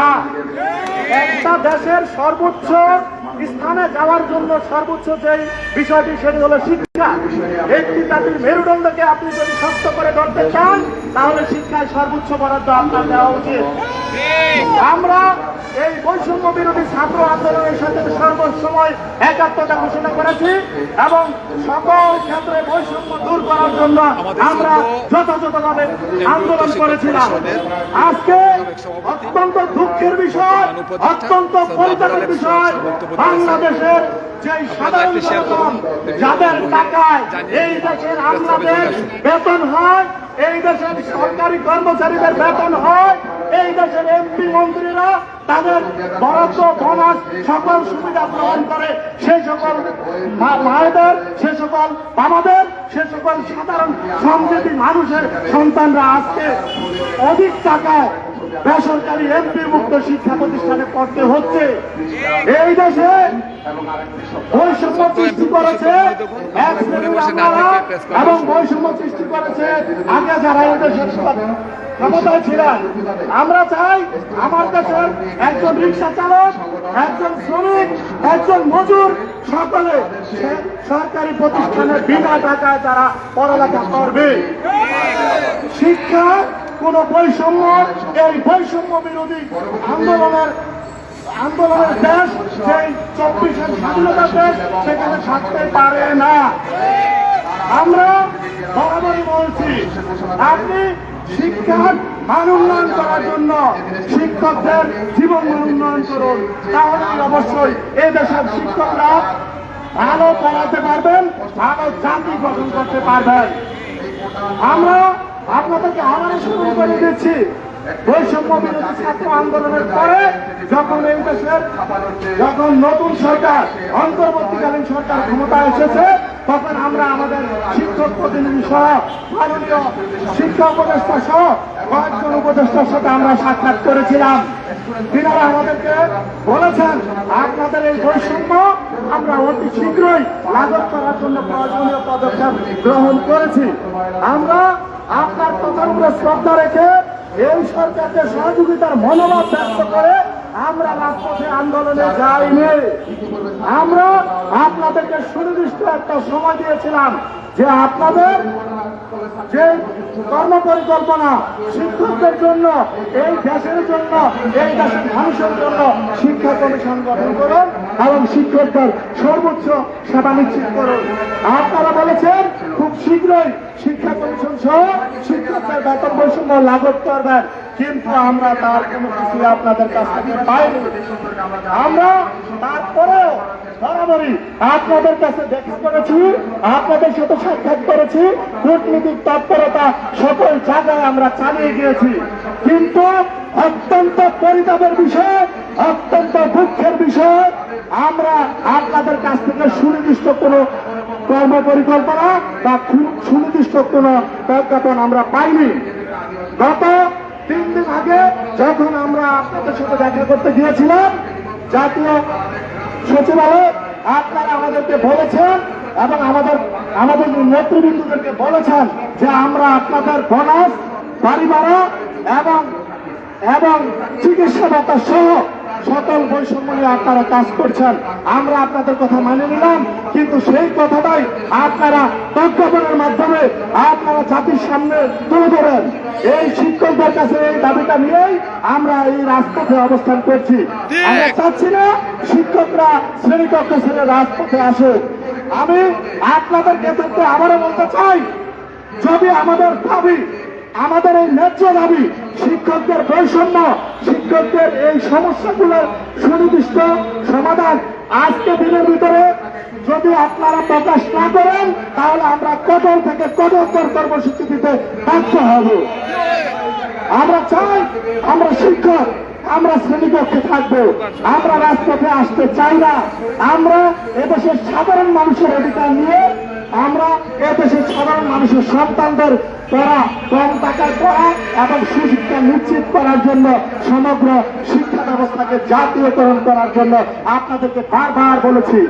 না একটা দেশের সর্বোচ্চ স্থানে যাওয়ার জন্য সর্বোচ্চ যে বিষয়টি সেটি হলো শিক্ষা। একটি জাতির মেরুদণ্ডকে আপনি যদি শক্ত করে ধরতে চান, তাহলে শিক্ষায় সর্বোচ্চ বরাদ্দ আপনার দেওয়া উচিত। আমরা এই বৈষম্য বিরোধী ছাত্র আন্দোলনের সাথে সর্বসময় একাত্মতা ঘোষণা করেছি এবং সকল ক্ষেত্রে বৈষম্য দূর করার জন্য আমরা যথাযথভাবে আন্দোলন করেছিলাম। আজকে অত্যন্ত দুঃখের বিষয়, অত্যন্ত পরিতাপের বিষয় বাংলাদেশের যে সাধারণ জনগণ যাদের টাকায় এই দেশের আমলাদের বেতন হয় এই দেশের সরকারি কর্মচারীদের বেতন হয় এই দেশের এমপি মন্ত্রীরা তাদের বরাদ্দ বোনাস সকল সুবিধা গ্রহণ করে। সেই সকল মায়েদের সে সকল বাবাদের সে সকল সাধারণ সমৃদ্ধি মানুষের সন্তানরা আজকে অধিক টাকায় বেসরকারি এমপি মুক্ত শিক্ষা প্রতিষ্ঠানে পড়তে হচ্ছে। এই দেশে আমরা চাই আমার দেশের একজন রিক্সা চালক, একজন শ্রমিক, একজন মজুর সকলে সরকারি প্রতিষ্ঠানে বিনা টাকায় তারা পড়ালেখা করবে। শিক্ষা কোন বৈষম্য, এই বৈষম্য বিরোধী আন্দোলনের আন্দোলনের দেশ সেই চব্বিশের স্বাধীনতার দেশ, সেখানে থাকতে পারে না। আমরা বরাবরই বলছি, আপনি শিক্ষার মান উন্নয়ন করার জন্য শিক্ষকদের জীবন উন্নয়ন করুন। তাহলে অবশ্যই এই দেশের শিক্ষকরা ভালো পড়াতে পারবেন ভালো জাতি গঠন করতে পারবেন। আমরা আপনাদেরকে আবার শুরু করে দিচ্ছি। বৈষম্য বিরোধী ছাত্র আন্দোলনের পরে যখন এই যখন নতুন সরকার, অন্তর্বর্তীকালীন সরকার ক্ষমতায় এসেছে, তখন আমরা আমাদের শিক্ষক প্রতিনিধি সহ, মাননীয় শিক্ষা উপদেষ্টা সহ, কয়েকজন উপদেষ্টার সাথে আমরা সাক্ষাৎ করেছিলাম। তিনারা আমাদেরকে বলেছেন, আপনাদের এই বৈষম্য আমরা অতি শীঘ্রই লাগু করার জন্য প্রয়োজনীয় পদক্ষেপ গ্রহণ করেছি। আমরা আপনার কথার উপরে শ্রদ্ধা রেখে এই সরকারকে সহযোগিতার মনোভাব ব্যক্ত করে আমরা রাজপথে আন্দোলনে যাইনি। আমরা আপনাদেরকে সুনির্দিষ্ট একটা সময় দিয়েছিলাম যে আপনাদের যে কর্ম পরিকল্পনা শিক্ষকদের জন্য, এই দেশের জন্য, এই দেশের মানুষের জন্য শিক্ষা কমিশন গঠন করুন এবং শিক্ষকদের সর্বোচ্চ সেবা নিশ্চিত করুন। আপনারা বলেছেন খুব শীঘ্রই শিক্ষা কমিশন সহ শিক্ষকদের বেতন বৈষম্য লাগু করবেন কিন্তু আমরা তার কোনো কিছু আপনাদের কাছ থেকে পাইনি। আমরা তারপরেও আপনাদের কাছে দেখা করেছি, আপনাদের সাথে সাক্ষাৎ করেছি, কূটনীতিক তৎপরতা সকল জায়গায় আমরা চালিয়ে গিয়েছি। কিন্তু অত্যন্ত পরিতাপের বিষয়, অত্যন্ত দুঃখের বিষয়, আমরা আপনাদের কাছ থেকে সুনির্দিষ্ট কোনো কর্ম পরিকল্পনা খু- সুনির্দিষ্ট কোনো প্রজ্ঞাপন আমরা পাইনি। গত তিন দিন আগে যখন আমরা আপনাদের সাথে দেখা করতে গিয়েছিলাম, জাতীয় সচিবালয় আপনারা আমাদেরকে বলেছেন এবং আমাদের আমাদের নেতৃবৃন্দদেরকে বলেছেন যে আমরা আপনাদের বোনাস, বাড়ি এবং এবং চিকিৎসা ভাতা সহ সকল বৈষম্য নিয়ে আপনারা কাজ করছেন। আমরা আপনাদের কথা মানে নিলাম, কিন্তু সেই কথাটাই আপনারা প্রজ্ঞাপনের মাধ্যমে আপনারা জাতির সামনে তুলে ধরেন। এই শিক্ষকদের কাছে এই দাবিটা নিয়েই আমরা এই রাজপথে অবস্থান করছি। আমরা চাচ্ছি না শিক্ষকরা শ্রেণীকক্ষ ছেড়ে রাজপথে আসুক। আমি আপনাদের ক্ষেত্রে আবারও বলতে চাই, যদি আমাদের দাবি আমাদের এই ন্যায্য দাবি শিক্ষকদের বৈষম্য, শিক্ষকদের এই সমস্যাগুলোর সুনির্দিষ্ট সমাধান আজকে দিনের ভিতরে যদি আপনারা প্রকাশ না করেন, তাহলে আমরা কঠোর থেকে কঠোরতর কর্মসূচি দিতে বাধ্য হব। আমরা চাই আমরা শিক্ষক, আমরা শ্রেণীকক্ষে থাকব। আমরা রাজপথে আসতে চাই না। আমরা এদেশের সাধারণ মানুষের অধিকার নিয়ে আমরা এদেশের সাধারণ মানুষের সন্তানদের পড়া, কম টাকায় পড়া এবং সুশিক্ষা নিশ্চিত করার জন্য সমগ্র শিক্ষা ব্যবস্থাকে জাতীয়করণ করার জন্য আপনাদেরকে বারবার বলেছি।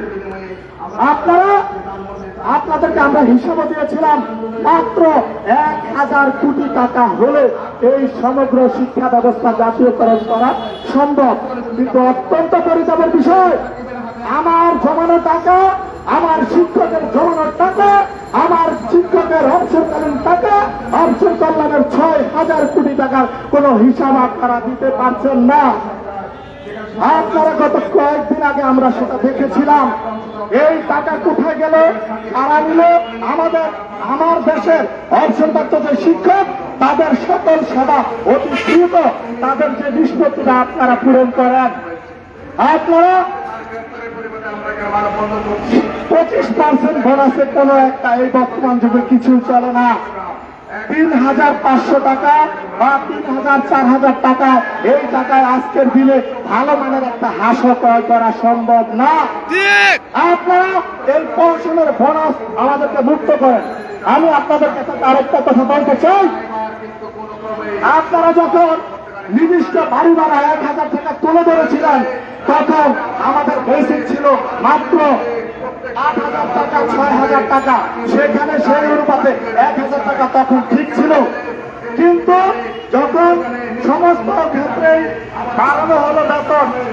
আপনারা, আপনাদেরকে আমরা হিসাবও দিয়েছিলাম, মাত্র এক হাজার কোটি টাকা হলে এই সমগ্র শিক্ষা ব্যবস্থা জাতীয়করণ করা সম্ভব। কিন্তু অত্যন্ত পরিতাপের বিষয় আমার জমানো টাকা, আমার শিক্ষকের জমানোর টাকা, আমার শিক্ষকের অবসরকালীন টাকা, অবসর কল্যাণের ছয় হাজার কোটি টাকার কোনো হিসাব আপনারা দিতে পারছেন না। আপনারা গত কয়েকদিন আগে আমরা সেটা দেখেছিলাম। এই টাকা কোথায় গেল? কারা নিল? আমাদের, আমার দেশের অবসরপ্রাপ্ত যে শিক্ষক, তাদের সকল সেবা অতি দ্রুত তাদের যে নিষ্পত্তিটা আপনারা পূরণ করেন। আপনারা পঁচিশ পার্সেন্ট বোনাসে কোনো একটা এই বর্তমান যুগে কিছু চলে না। তিন হাজার পাঁচশো টাকা বা তিন হাজার চার হাজার টাকা এই টাকায় আজকের দিনে ভালো মানের একটা হাঁসও ক্রয় করা সম্ভব না। আপনারা এই পড়াশোনার বোনাস আমাদেরকে মুক্ত করেন। আমি আপনাদের কাছে আরেকটা কথা বলতে চাই। আপনারা যখন নির্দিষ্ট বাড়ি ভাড়া এক হাজার টাকা তুলে ধরেছিলেন। তখন আমাদের বেসিক ছিল মাত্র আট হাজার টাকা, ছয় হাজার টাকা। সেখানে সেই অনুপাতে এক হাজার টাকা তখন ঠিক ছিল। কিন্তু যখন সমস্ত হলো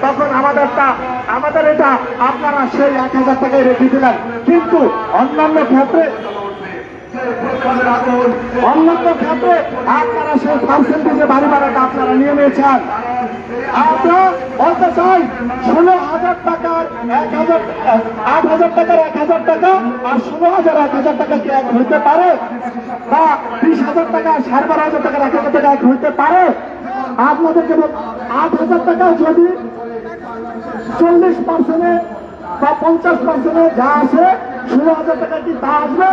তখন আমাদেরটা, আমাদের এটা আপনারা সেই এক হাজার টাকায় রেখে দিলেন। কিন্তু অন্যান্য ক্ষেত্রে অন্যান্য ক্ষেত্রে আপনারা সেই পার্সেন্টেজে বাড়ি ভাড়াটা আপনারা নিয়ে নিয়েছেন আমরা বলতে চাই ষোলো হাজার টাকার এক হাজার আট হাজার টাকার এক হাজার টাকা আর ষোলো হাজার এক হাজার টাকা কি এক পারে বা বিশ হাজার টাকা সাড়ে বারো হাজার টাকার এক হাজার টাকা এক হইতে পারে আপনাদেরকে আট হাজার টাকা যদি চল্লিশ পার্সেন্টে বা পঞ্চাশ পার্সেন্টে যা আছে ষোলো হাজার টাকা কি তা আসবে,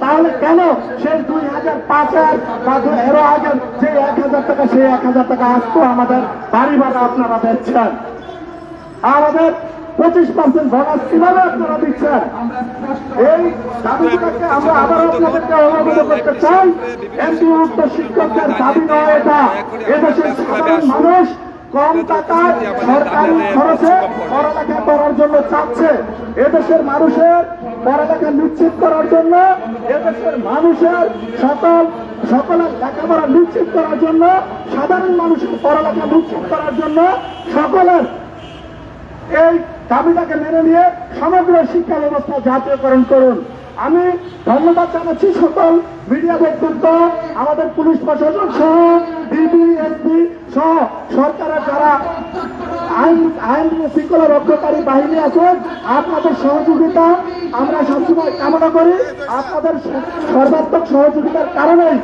তাহলে কেন সেই দুই হাজার পাঁচের বা দু- এর আগের যে এক হাজার টাকা, সেই এক হাজার টাকা আসতো আমাদের বাড়ি ভাড়া আপনারা দিচ্ছেন। আমাদের পঁচিশ পার্সেন্ট বোনাস কীভাবে আপনারা দিচ্ছেন? এই দাবিগুলোকে আমরা আবার আপনাদেরকে অবগত করতে চাই। এমপি মুক্ত শিক্ষকদের দাবি নয় এটা। এদেশের সাধারণ মানুষ কম টাকায় সরকারি খরচে পড়ালেখা করার জন্য চাচ্ছে। এদেশের মানুষের পড়ালেখা নিশ্চিত করার জন্য এদেশের মানুষের সকল সকলের লেখাপড়া নিশ্চিত করার জন্য সাধারণ মানুষের পড়ালেখা নিশ্চিত করার জন্য সকলের এই দাবিটাকে মেনে নিয়ে সমগ্র শিক্ষা ব্যবস্থা জাতীয়করণ করুন। আমি ধন্যবাদ জানাচ্ছি সকল মিডিয়া ব্যক্তিত্ব, আমাদের পুলিশ প্রশাসন সহ ডিবি সহ, সরকারের যারা আইন আইন শৃঙ্খলা রক্ষাকারী বাহিনী আছেন, আপনাদের সহযোগিতা আমরা সবসময় কামনা করি। আপনাদের সর্বাত্মক সহযোগিতার কারণেই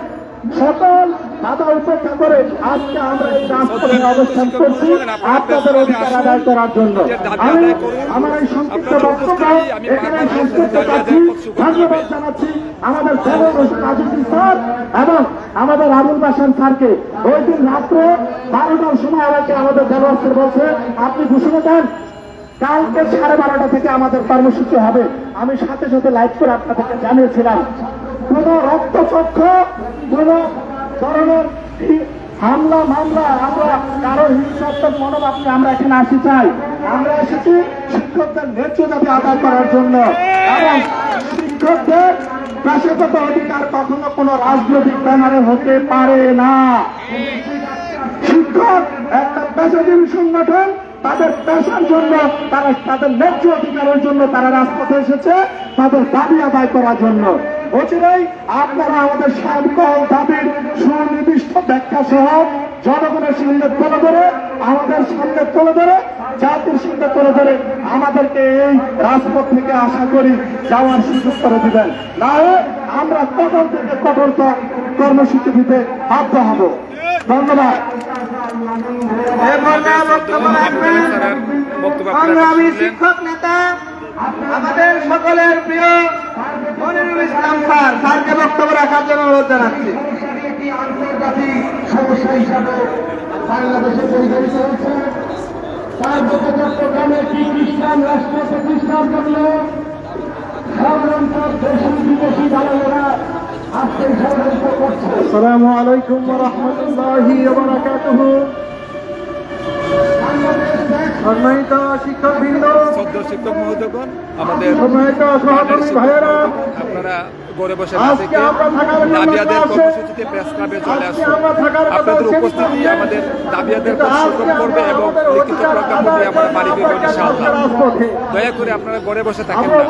সকল বাধা উপেক্ষা করে আজকে আমরা এই রাজপথে অবস্থান করছি। আপনাদের অধিকার আদায় করার জন্য। আমি আমার এই সংক্ষিপ্ত বক্তব্য এখানে করতে চাচ্ছি ধন্যবাদ জানাচ্ছি আমাদের ফেরত হোসেন স্যার এবং আমাদের আবুল বাসান স্যারকে। ওই দিন রাত্রে বারোটার সময় আমাকে আমাদের দেওয়ার বলছে আপনি ঘোষণা দেন। কালকে সাড়ে বারোটা থেকে আমাদের কর্মসূচি হবে। আমি সাথে সাথে লাইভ করে আপনাদেরকে জানিয়েছিলাম কোন রক্তচক্ষ কোন ধরনের হামলা, মামলা, আমরা কারও হিংসাত্মক মনোভাব আমরা এখানে আসি চাই। আমরা এসেছি শিক্ষকদের ন্যায্য দাবি আদায় করার জন্য এবং শিক্ষকদের পেশাগত অধিকার কখনো কোনো রাজনৈতিক ব্যানারে হতে পারে না। শিক্ষক একটা পেশাজীবী সংগঠন, তাদের পেশার জন্য, তারা তাদের ন্যায্য অধিকারের জন্য তারা রাজপথে এসেছে, তাদের দাবি আদায় করার জন্য। অচিরেই আপনারা আমাদের সকল দাবির সুনির্দিষ্ট ব্যাখ্যা সহ জনগণের সামনে তুলে ধরে আমাদের সামনে তুলে ধরে জাতির সামনে তুলে ধরে আমাদেরকে এই রাজপথ থেকে আশা করি যাওয়ার সুযোগ করে দিবেন। না আমরা কঠোর থেকে কঠোর কর্মসূচি দিতে বাধ্য হব। ধন্যবাদ। বক্তব্য সংগ্রামী শিক্ষক নেতা আমাদের সকলের প্রিয় মনিরুল ইসলাম স্যার, স্যারকে বক্তব্য রাখার জন্য অনুরোধ জানাচ্ছি। আন্তর্জাতিক সমস্যা হিসাবে বাংলাদেশে পরিচালিত হয়েছে তার গত চট্টগ্রামে একটি খ্রিস্টান রাষ্ট্র প্রতিষ্ঠার জন্য ষড়যন্ত্র দেশি বিদেশি দালালেরা আজকে ষড়যন্ত্র করছে আসসালামু আলাইকুম রহমতুল্লাহি সম্মানিত শিক্ষকবৃন্দ সদ্য শিক্ষক মহোদয়গণ আমাদের আপনারা ঘরে বসে না থেকে দাবিয়াদের কর্মসূচিতে প্রেস ক্লাবে চলে আসুন আপনাদের উপস্থিতি আমাদের দাবিয়াদের কিন্তু করবে এবং লিখিত প্রজ্ঞাপন দিয়ে আমরা বাড়ি ফিরব ইনশাআল্লাহ। দয়া করে আপনারা ঘরে বসে থাকেন না।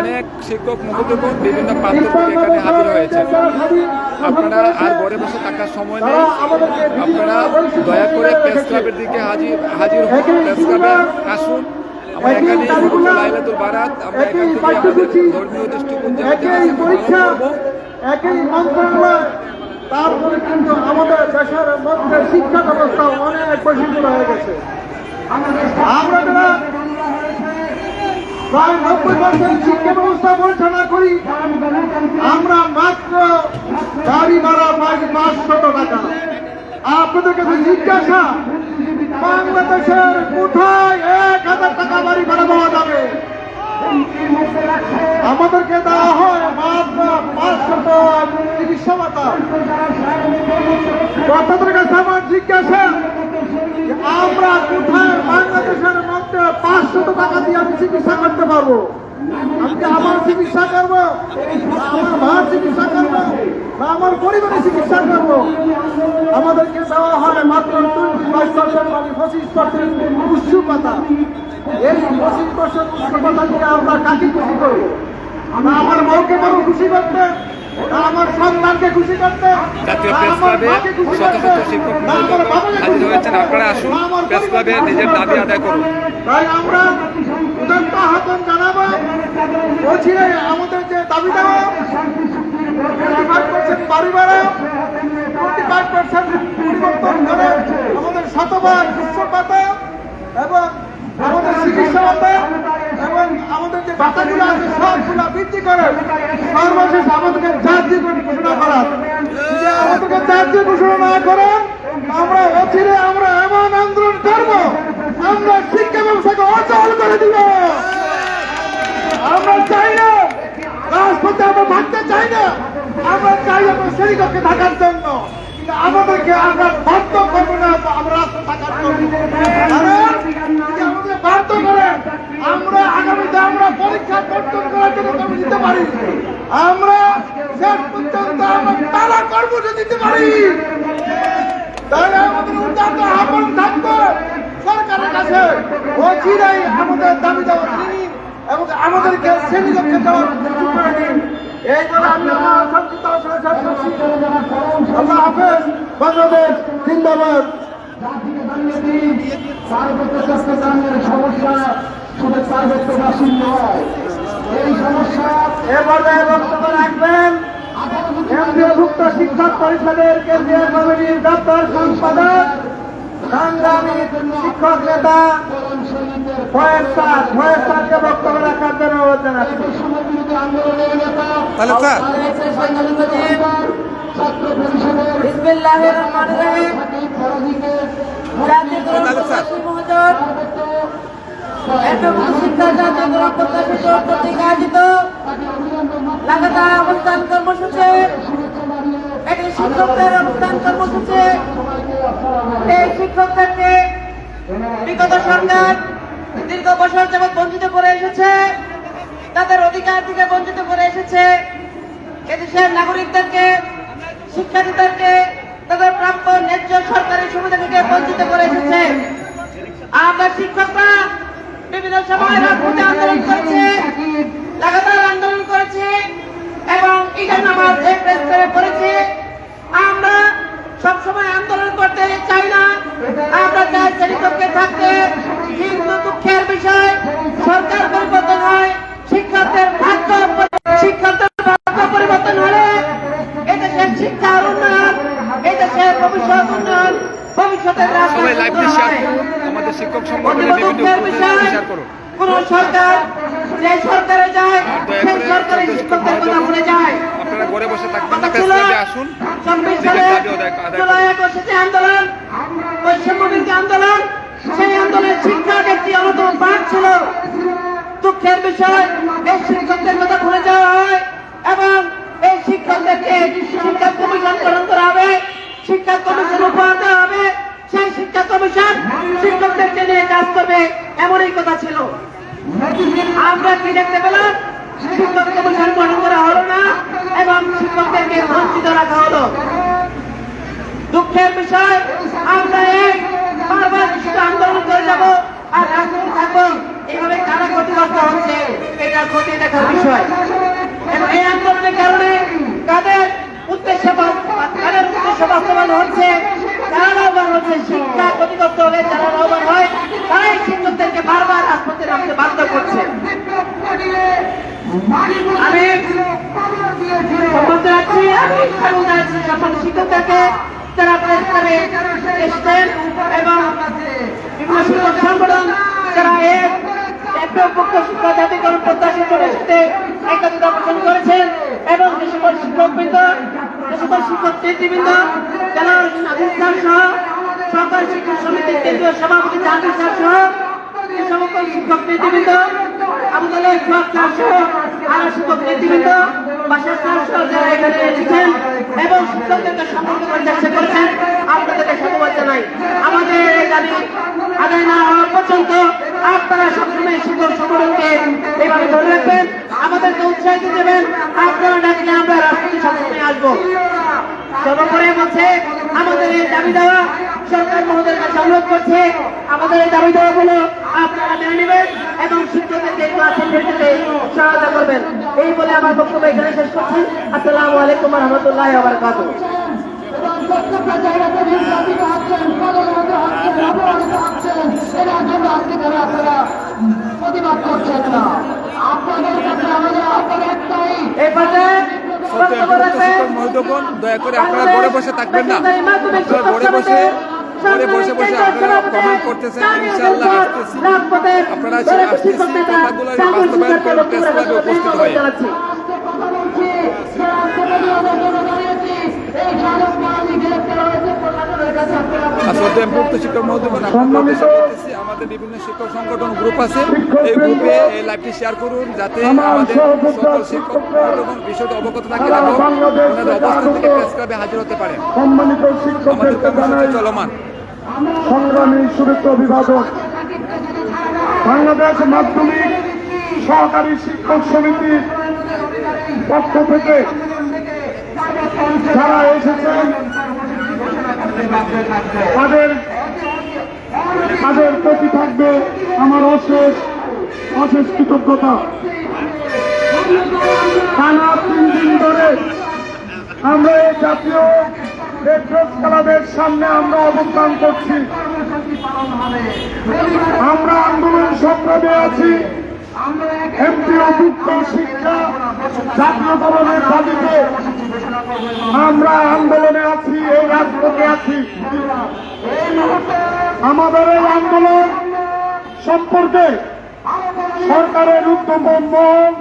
অনেক শিক্ষক মহোদয়গণ বিভিন্ন প্রান্ত থেকে এখানে হাজির হয়েছে। আপনারা আর ঘরে বসে থাকার সময় নেই। আপনারা দয়া করে প্রেস ক্লাবের দিকে হাজির হাজির প্রেস ক্লাবে আসুন। আমরা এখানে লাইলাতুল বারাত আমরা এখান থেকে আমাদের ধর্মীয় দৃষ্টিকোণ যেমন একই পরীক্ষা একই মন্ত্রণালয় তারপরে কিন্তু আমাদের দেশের মধ্যে শিক্ষা ব্যবস্থা অনেক বৈশিষ্ট্য হয়ে গেছে। আমরা যারা প্রায় নব্বই পার্সেন্ট শিক্ষা ব্যবস্থা পরিচালনা করি আমরা মাত্র গাড়ি ভাড়া পাই পাঁচশত টাকা। আপনাদের কাছে জিজ্ঞাসা বাংলাদেশের কোথায় এক হাজার টাকা বাড়ি ভাড়া পাওয়া যাবে? আমাদেরকে দেওয়া হয় পাঁচশত চিকিৎসা ভাতা আপনাদের কাছে জিজ্ঞাসা আমরা কোথায় বাংলাদেশের মধ্যে পাঁচশত টাকা দিয়ে আমি চিকিৎসা করতে পারব? আজকে আমার চিকিৎসা করব? আমার মার চিকিৎসা করব? না আমার পরিবারের চিকিৎসা করব। আমাদেরকে দেওয়া হয় মাত্র পঁচিশ পার্সেন্ট উৎসু পাতা। এই পঁচিশ পার্সেন্ট উৎসু পাতা দিয়ে আমরা কাকে খুশি করব? না আমার বউকে বড় খুশি করতে আমার সন্তানকে খুশি করতে জাতীয় প্রেস ক্লাবে শত শত শিক্ষক না আমার মহোদয়গণ বাবাকে হাজির হয়েছেন। আপনারা আসুন প্রেস ক্লাবে নিজের দাবি আদায় করুন। তাই আমরা উদন্ত আহ্বান জানাব। বলছিলে আমাদের যে দাবি দেওয়া ফাইভ পার্সেন্ট বাড়ি ভাড়া টোয়েন্টি ফাইভ পার্সেন্ট আমাদের শতবার বিশ্ব এবং আমাদের চিকিৎসা এবং আমাদের যে ভাতাগুলো আছে, সবগুলো বৃদ্ধি করে সর্বশেষ আমাদেরকে জাতীয় ঘোষণা করা যদি আমাদেরকে জাতীয় ঘোষণা না আমরা অচিরে আমরা এমন আন্দোলন করব, আমরা শিক্ষা ব্যবস্থাকে অচল করে দিব। আমরা চাই না রাজপথে আমরা ভাবতে চাই না। আমরা চাই আমরা শ্রেণীকক্ষে থাকার জন্য। আমাদেরকে আমরা বাধ্য করব না, আমরা থাকার জন্য। আমাদের বাধ্য করেন, আমরা আগামীতে আমরা পরীক্ষা বর্জন করার জন্য কর্ম দিতে পারি? আমরা শেষ পর্যন্ত আমরা তারা কর্ম দিতে পারি। তাই আমাদের উদ্যান আহ্বান থাকবে। সরকারের কাছে অচিরাই আমাদের দাবি দেওয়া। তিনি এবং আমাদেরকে শ্রেণীকক্ষে দেওয়ার সুযোগ করে দিন। এই বলে আমি আমার সংক্ষিপ্ত আলোচনা শেষ করছি আল্লাহ হাফেজ বাংলাদেশ জিন্দাবাদ। জাতিকে জানিয়ে দিন পার্বত্য সমস্যা শুধু পার্বত্য বাসী নয় এই সমস্যা এ বক্তব্য রাখবেন কেন্দ্রীয়ভুক্ত শিক্ষক পরিষদের কেন্দ্রীয় কমিটির দপ্তর সম্পাদক সংগ্রামী শিক্ষক নেতা স্যারকে বক্তব্য রাখার জন্য অনুরোধ জানাচ্ছি। লাগাতার অবস্থান কর্মসূচি। এটি শিক্ষকদের অবস্থান কর্মসূচি। এই শিক্ষকদেরকে বিগত সরকার দীর্ঘ বছর যাবৎ বঞ্চিত করে এসেছে, তাদের অধিকার থেকে বঞ্চিত করে এসেছে। এদেশের নাগরিকদেরকে, শিক্ষার্থীদেরকে, তাদের প্রাপ্য ন্যায্য সরকারি সুবিধা থেকে বঞ্চিত করে এসেছে। আমরা শিক্ষকরা বিভিন্ন সময় আন্দোলন করেছে, লাগাতার আন্দোলন করেছে এবং ঈদের নামাজ এই প্রেস করে করেছে আমরা সবসময় আন্দোলন করতে চাই না। আমরা চাই শ্রেণীকক্ষে থাকতে কিন্তু দুঃখের বিষয় সরকার পরিবর্তন হয় শিক্ষকদের ভাগ্য শিক্ষকদের ভাগ্য পরিবর্তন হলে এদেশের শিক্ষার উন্নয়ন এদেশের ভবিষ্যৎ উন্নয়ন ভবিষ্যতের সবাই লাইভটি শেয়ার রাষ্ট্র করুন আমাদের শিক্ষক সংগঠনের বিভিন্ন দুঃখের বিষয় শেয়ার করুন। কোন সরকার যে সরকারে যায় সেই সরকারি শিক্ষকদের কথা ভুলে যায়। ঘরে বসে থাকবেন না প্রেস ক্লাবে আসুন। আন্দোলন বৈষম্যবিরোধী আন্দোলন সেই আন্দোলনের শিক্ষার একটি অন্যতম পাঠ ছিল। দুঃখের বিষয় এই শিক্ষকদের কথা ভুলে যাওয়া হয় এবং এই শিক্ষকদেরকে শিক্ষা কমিশন গঠন করা হবে। শিক্ষা কমিশন উপহার দেওয়া হবে। সেই শিক্ষা কমিশন শিক্ষকদেরকে নিয়ে কাজ করবে এমনই কথা ছিল। আমরা কি দেখতে পেলাম? শিক্ষক কমিশন গঠন করা হলো না, এবং শিক্ষকদেরকে বঞ্চিত রাখা হলো। দুঃখের বিষয়, আমরা এক বারবার আন্দোলন করে যাব আর রাজনীতি থাকব। এভাবে কারা ক্ষতিগ্রস্ত হচ্ছে, এটা খতিয়ে দেখার বিষয়। এবং এই আন্দোলনের কারণে কাদের উদ্দেশ্য কাদের উদ্দেশ্য বাস্তবায়ন হচ্ছে, যারা লাভবান হচ্ছে, শিক্ষা ক্ষতিগ্রস্ত হলে যারা লাভবান হয়, তারাই শিক্ষকদেরকে বারবার রাজপথে নামতে বাধ্য করছে। আমি সম্মান জানাচ্ছি আমি স্বাগত জানাচ্ছি সকল প্রেস ক্লাবে এবং বিভিন্ন শিক্ষক সংগঠন এক একটা পক্ষ শিক্ষা জাতিকরণ একত্রিত পোষণ এবং যে শিক্ষক নেতৃবৃন্দ নাজির স্যার সহ সরকারি শিক্ষা সমিতির কেন্দ্রীয় সভাপতি জাহাঙ্গীর স্যার সহ, যে সকল শিক্ষক নেতৃবৃন্দ আমাদের সহ আরও শিক্ষক নেতৃবৃন্দ বাসার এখানে এসেছেন এবং শিক্ষকদেরকে সম্পর্ক চেষ্টা করেছেন, আপনাদেরকে সাধুবাদ জানাই। আমাদের এই দাবি না হওয়া পর্যন্ত আপনারা সবসময় শিক্ষক সংগঠনকে এইভাবে ধরে রাখবেন, আমাদেরকে উৎসাহিত দেবেন, আপনারা ডাকলে আমরা রাষ্ট্রপতি সবসময় আসব। সর্বোপরি আমাদের এই দাবি দেওয়া সরকার মহোদয়ের কাছে করছে, আমাদের এই দাবি দেওয়া গুলো আপনারা মেনে নেবেন। এবং সহায়তা করবেন। এই বলে আমার বক্তব্য এখানে শেষ করছি। আসসালামু আলাইকুম রহমতুল্লাহ প্রতিবাদ করছেন না আপনাদের কাছে আমাদের আপনার একটাই এই পর্যায়ে মহোদয়গণ দয়া করে আপনারা ঘরে বসে থাকবেন না। আপনারা ঘরে বসে ঘরে বসে বসে আপনারা কমেন্ট করতেছেন ইনশাআল্লাহ আসতেছি। আপনারা আসতেছি কথাগুলো বাস্তবায়ন করে উপস্থিত হয়ে। আমাদের আমাদের বিভিন্ন শিক্ষক সংগঠন গ্রুপ আছে। এই গ্রুপে এই লাইভটি শেয়ার করুন যাতে আমাদের সকল শিক্ষক মহোদয়গণ বিষয়টি অবগত থাকে এবং ওনাদের অবস্থান থেকে প্রেস ক্লাবে হাজির হতে সম্মানিত কর্মসূচি চলমান। সংগ্রামী শুভেচ্ছা অভিবাদন বাংলাদেশ মাধ্যমিক সহকারী শিক্ষক সমিতির পক্ষ থেকে যারা এসেছেন, তাদের তাদের প্রতি থাকবে আমার অশেষ অশেষ কৃতজ্ঞতা। টানা তিন দিন ধরে আমরা এই জাতীয় এই ক্লাবের সামনে আমরা অবস্থান করছি। আমরা আন্দোলন সংগ্রামে আছি। এমপি অভুক্ত শিক্ষা জাতীয়করণের দাবিতে আমরা আন্দোলনে আছি, এই রাজপথে আছি। আমাদের এই আন্দোলন সম্পর্কে সরকারের মহল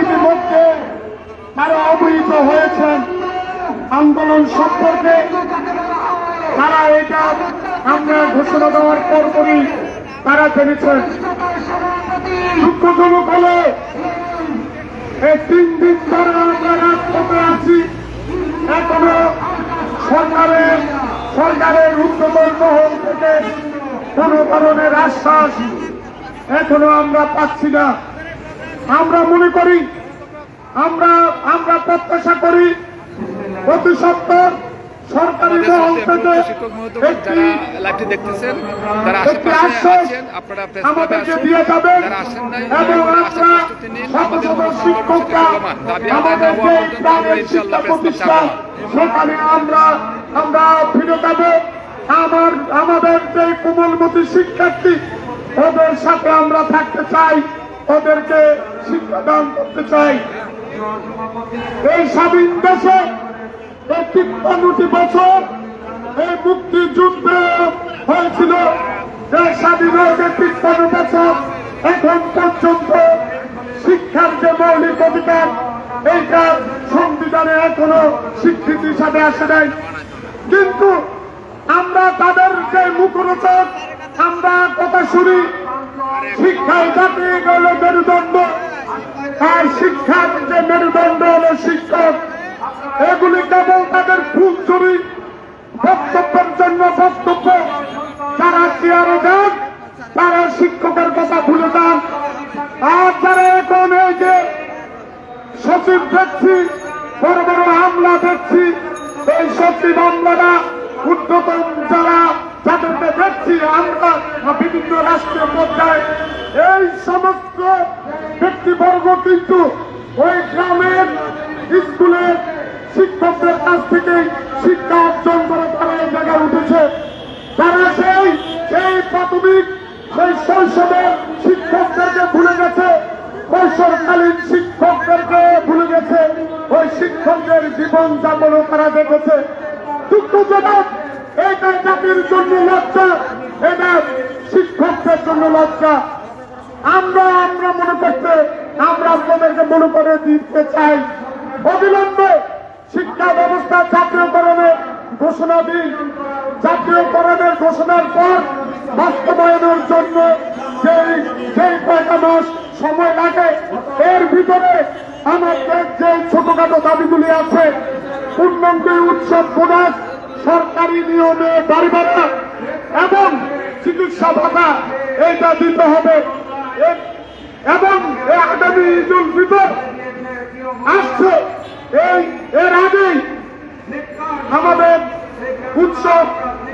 ইতিমধ্যে তারা অবহিত হয়েছেন আন্দোলন সম্পর্কে। তারা এটা আমরা ঘোষণা দেওয়ার পরপরই তারা জেনেছেন। হলে এই তিন দিন ধরে আমরা রাজপথে আছি। এখনও সরকারের সরকারের উদ্যমের মহল থেকে কোন ধরনের আশ্বাস এখনও আমরা পাচ্ছি না। আমরা মনে করি, আমরা আমরা প্রত্যাশা করি, প্রতি সপ্তাহ সরকারি আমাদের শিক্ষক লাইভটি দেখতেছেন তারা আশেপাশে আছেন আপনারা যারা আসেন নাই যে শিক্ষা আমরা আমরা ফিরে যাব। আমার আমাদের কোমলমতি শিক্ষার্থী ওদের সাথে আমরা থাকতে চাই ওদেরকে শিক্ষাদান করতে চাই। এই স্বাধীন দেশে এই তিপ্পান্নটি বছর এই মুক্তিযুদ্ধে হয়েছিল। যে স্বাধীন হয়েছে তিপ্পান্ন বছর এখন পর্যন্ত শিক্ষার যে মৌলিক অধিকার, এইটা সংবিধানে এখনও স্বীকৃতি হিসাবে আসে নাই। কিন্তু আমরা তাদের যে মুখরোচক, আমরা কথা শুনি শিক্ষায় জাতি গেল মেরুদণ্ড। আর শিক্ষার যে মেরুদণ্ড হলো শিক্ষক এগুলি কেবল তাদের ফুলছড়ি বক্তব্যের জন্য বক্তব্য। যারা চেয়ারে যান, তারা শিক্ষকের কথা ভুলে যান। আর যারা এখন এই যে সচিব দেখছি, বড় বড় হামলা দেখছি, এই সচিব হামলাটা উদ্যতন যারা, যাদেরকে দেখছি আমরা বিভিন্ন রাষ্ট্রীয় পর্যায়ে এই সমস্ত ব্যক্তিবর্গ কিন্তু ওই গ্রামের স্কুলের শিক্ষকদের কাছ থেকে শিক্ষা অর্জন করে তারা এই জায়গায় উঠেছে। তারা সেই সেই প্রাথমিক সেই শৈশবের শিক্ষকদেরকে ভুলে গেছে, কৈশোরকালীন শিক্ষকদেরকে ভুলে গেছে, ওই শিক্ষকদের জীবন যাপনও তারা দেখেছে। দুঃখজনক এটা জাতির জন্য লজ্জা এটা শিক্ষকদের জন্য লজ্জা। আমরা আমরা মনে করতে, আমরা আপনাদেরকে মনে করে দিতে চাই। অবিলম্বে শিক্ষা ব্যবস্থা জাতীয়করণের ঘোষণা দিন। জাতীয়করণের ঘোষণার পর বাস্তবায়নের জন্য যেই যেই কয়টা মাস সময় লাগে, এর ভিতরে আমাদের যে ছোটখাটো দাবিগুলি আছে, পূর্ণাঙ্গ উৎসব বোনাস, সরকারি নিয়মে বাড়ি ভাড়া এবং চিকিৎসা ভাতা, এইটা দিতে হবে। এবং আগামী ঈদুল ফিতর আসছে। এই, এর আগেই আমাদের উৎসব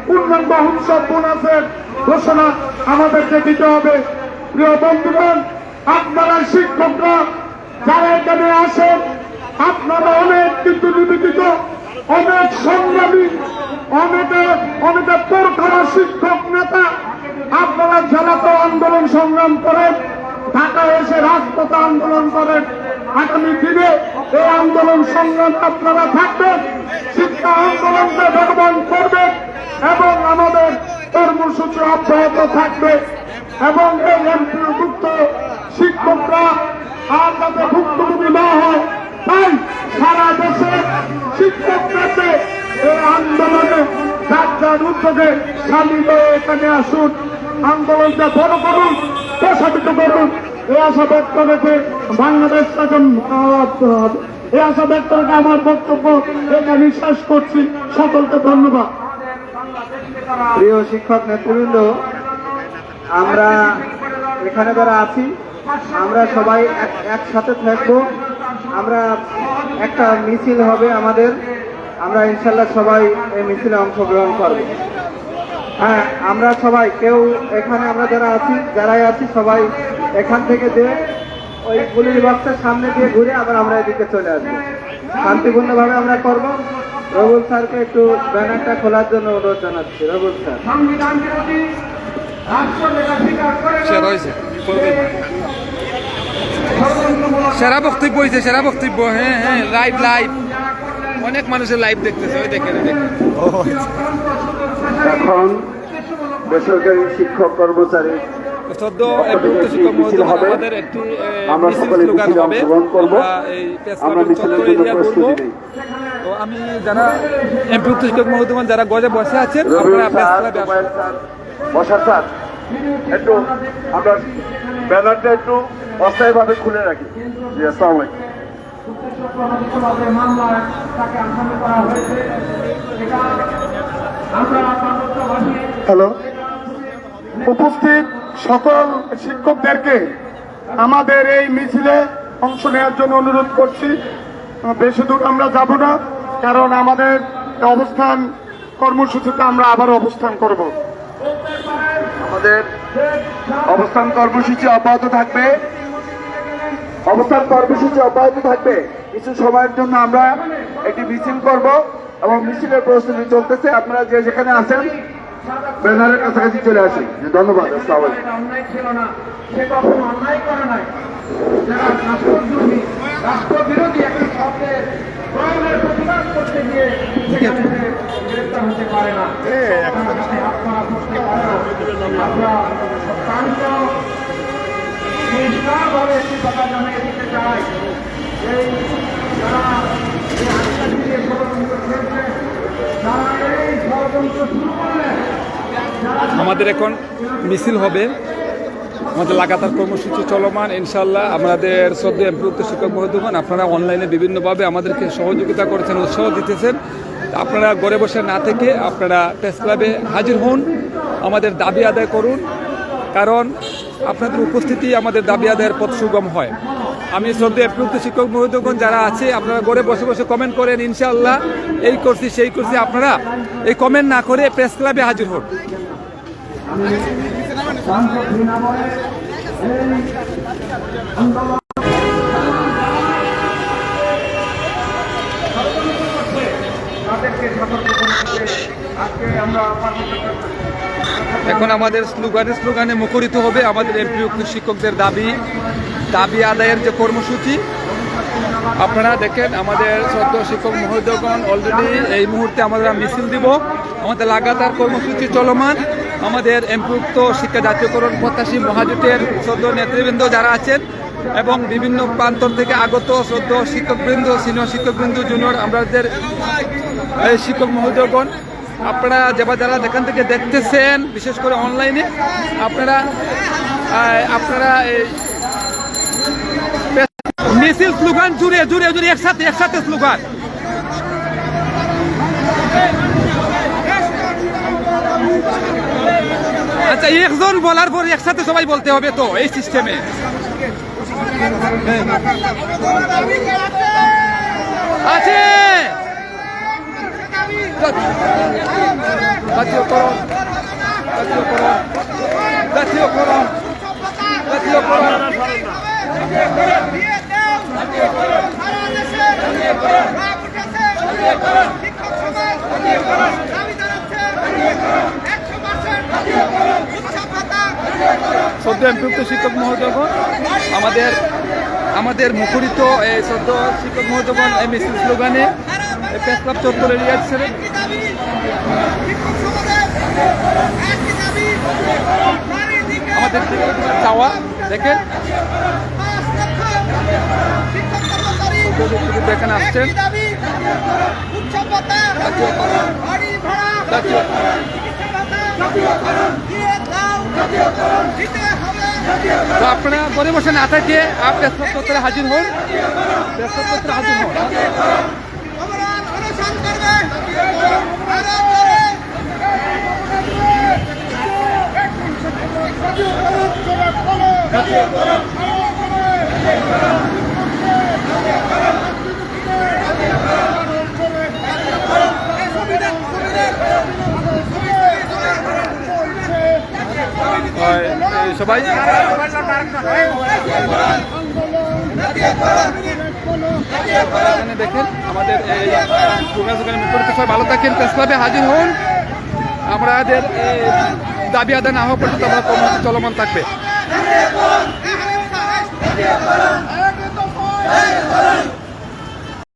পূর্ণাঙ্গ উৎসব বোনাসের ঘোষণা আমাদেরকে দিতে হবে। প্রিয় বন্ধুগণ, আপনারা শিক্ষকরা যারা এখানে আসেন, আপনারা অনেক কিন্তু নিবেদিত, অনেক সংগ্রামী অনেকে অনেকে তোরখানা শিক্ষক নেতা। আপনারা জেলাতে আন্দোলন সংগ্রাম করেন, ঢাকায় এসে রাজপথে আন্দোলন করেন। আগামী দিনে এই আন্দোলন সংগ্রাম আপনারা থাকবেন, শিক্ষা আন্দোলনকে বেগবান করবেন এবং আমাদের কর্মসূচি অব্যাহত থাকবে এবং এই এমপিভুক্ত শিক্ষকরা আর যাতে ভুক্তভোগী না হয়, তাই সারা দেশে শিক্ষকদেরকে এই আন্দোলনে যার উদ্যোগে সামিল এখানে আসুন। আন্দোলনকে বড় করুন, প্রসারিত করুন। এই আশা ব্যক্ত রেখে বাংলাদেশ এখন এই আশা ব্যক্ত রেখে আমার বক্তব্য এটা বিশ্বাস করছি। সকলকে ধন্যবাদ। প্রিয় শিক্ষক নেতৃবৃন্দ, আমরা এখানে যারা আছি, আমরা সবাই এক- একসাথে থাকব। আমরা একটা মিছিল হবে আমাদের। আমরা ইনশাল্লাহ সবাই এই মিছিলে অংশগ্রহণ করব। হ্যাঁ আমরা সবাই, কেউ এখানে আমরা যারা আছি, যারাই আছি, সবাই এখান থেকে যে ওই পুলিশ বক্সের সামনে দিয়ে ঘুরে আবার আমরা এদিকে চলে আসব। শান্তিপূর্ণভাবে আমরা করব। রবুল স্যারকে একটু ব্যানারটা খোলার জন্য অনুরোধ জানাচ্ছি। রবুল স্যার। সেরা বক্তব্য হয়েছে সেরা বক্তব্য। হ্যাঁ হ্যাঁ লাইভ লাইভ অনেক মানুষের লাইভ দেখতেছে ওই দেখেন দেখেন। এখন বেসরকারি শিক্ষক কর্মচারী সদ্য একটু শিক্ষক মহোদয় হবে। আমাদের একটি এ, আমরা মিছিল সকলে স্লোগান হবে। অংশগ্রহণ করব। আমরা এই এরিয়া করব। তো আমি যারা এমপিভুক্ত শিক্ষক মহোদয় যারা গজে বসে আছেন আপনারা বসার স্যার একটু আমরা ব্যানারটা একটু অস্থায়ীভাবে খুলে রাখি। জি আসসালামু আলাইকুম। হ্যালো। উপস্থিত সকল শিক্ষকদেরকে আমাদের এই মিছিলে অংশ নেওয়ার জন্য অনুরোধ করছি। বেশি দূর আমরা যাব না, কারণ আমাদের অবস্থান কর্মসূচিতে আমরা আবার অবস্থান করব। আমাদের অবস্থান কর্মসূচি অব্যাহত থাকবে। অবস্থান কর্মসূচি অব্যাহত থাকবে। কিছু সময়ের জন্য আমরা একটি মিছিল করব এবং মিছিলের প্রস্তুতি চলতেছে। আপনারা যে যেখানে আছেন ব্যানারের কাছাকাছি চলে আসি। ধন্যবাদ আসসালামু অন্যায় ছিল না সে কখনো অন্যায় করে নাই। যারা রাষ্ট্রদ্রোহী রাষ্ট্রবিরোধী একটা শব্দের প্রয়োগের প্রতিবাদ করতে গিয়ে গ্রেপ্তার হতে পারে না। তার হাতে হাত করা বসতে পারে না। আমরা অত্যন্ত পরিষ্কারভাবে একটি কথা জানিয়ে দিতে চাই। এই যারা ষড়যন্ত্র এই শুরু করলেন আমাদের এখন মিছিল হবে। আমাদের লাগাতার কর্মসূচি চলমান ইনশাল্লাহ আমাদের সদ্য এমপিভুক্ত শিক্ষক মহোদয়গণ আপনারা অনলাইনে বিভিন্নভাবে আমাদেরকে সহযোগিতা করেছেন, উৎসাহ দিতেছেন। আপনারা ঘরে বসে না থেকে আপনারা প্রেস ক্লাবে হাজির হন, আমাদের দাবি আদায় করুন। কারণ আপনাদের উপস্থিতি আমাদের দাবি আদায়ের পথ সুগম হয়। আমি শ্রদ্ধে প্রযুক্ত শিক্ষক মহোদয়গণ যারা আছে, আপনারা ঘরে বসে বসে কমেন্ট করেন, ইনশাআল্লাহ। এই করছি সেই করছি আপনারা এই কমেন্ট না করে প্রেস ক্লাবে হাজির হন। এখন আমাদের স্লোগানে স্লোগানে মুখরিত হবে আমাদের এমপি শিক্ষকদের দাবি। দাবি আদায়ের যে কর্মসূচি, আপনারা দেখেন আমাদের সদ্য শিক্ষক মহোদয়গণ অলরেডি এই মুহূর্তে আমরা মিছিল দিব। আমাদের লাগাতার কর্মসূচি চলমান। আমাদের এমপিউক্ত শিক্ষা জাতীয়করণ প্রত্যাশী মহাজোটের সদ্য নেতৃবৃন্দ যারা আছেন এবং বিভিন্ন প্রান্তর থেকে আগত সদ্য শিক্ষকবৃন্দ সিনিয়র শিক্ষকবৃন্দ জুনিয়র আমাদের শিক্ষক মহোদয়গণ আপনারা যারা যারা যেখান থেকে দেখতেছেন, বিশেষ করে অনলাইনে আপনারা আপনারা এই মিছিল স্লোগান জুড়ে জুড়ে জুড়ে, একসাথে একসাথে স্লোগান আচ্ছা একজন বলার পর একসাথে সবাই বলতে হবে তো, এই সিস্টেমে আছে! জাতীয়করণ জাতীয়করণ জাতীয়করণ জাতীয়করণ সদ্য এমপিভুক্ত শিক্ষক মহোদয়গণ আমাদের আমাদের মুখরিত এই সদ্য শিক্ষক মহোদয়গণ এই মিছিল স্লোগানে এই প্রেস ক্লাব চত্বরে নিয়ে আমাদের চাওয়া দেখেন। এখানে আসছেন। তো আপনারা বসে না থাকে আপ চত্বরে হাজির হন। প্রেস হাজির হন। হয়, সবাই। দেখেন আমাদের এই প্রোগ্রাম ভালো থাকেন, প্রেস ক্লাবে হাজির হন। আমাদের দাবি আদায় না হওয়া পর্যন্ত আমরা কর্মসূচি চলমান থাকবে। একদম